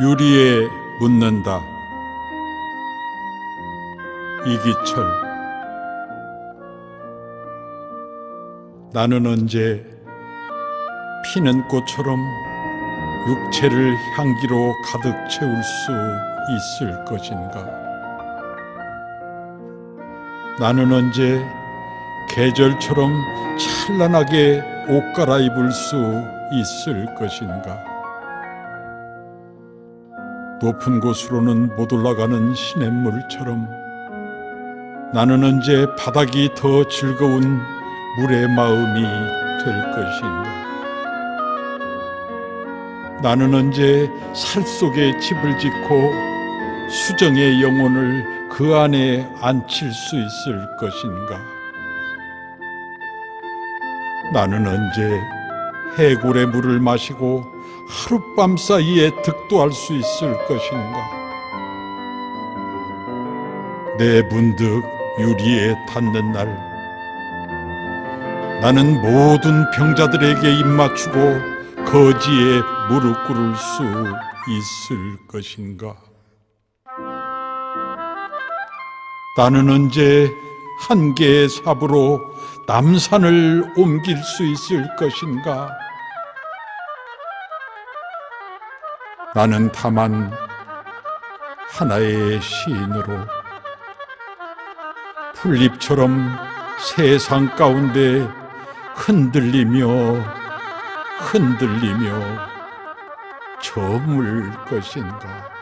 유리에 묻는다. 이기철. 나는 언제 피는 꽃처럼 육체를 향기로 가득 채울 수 있을 것인가? 나는 언제 계절처럼 찬란하게 옷 갈아입을 수 있을 것인가? 높은 곳으로는 못 올라가는 시냇물처럼 나는 언제 바닥이 더 즐거운 물의 마음이 될 것인가? 나는 언제 살 속에 집을 짓고 수정의 영혼을 그 안에 앉힐 수 있을 것인가? 나는 언제 해골의 물을 마시고 하룻밤 사이에 득도할 수 있을 것인가? 내 문득 유리에 닿는 날, 나는 모든 병자들에게 입맞추고 거지에 무릎 꿇을 수 있을 것인가? 나는 언제 한 개의 삽으로 남산을 옮길 수 있을 것인가? 나는 다만 하나의 시인으로 풀잎처럼 세상 가운데 흔들리며 흔들리며 저물 것인가?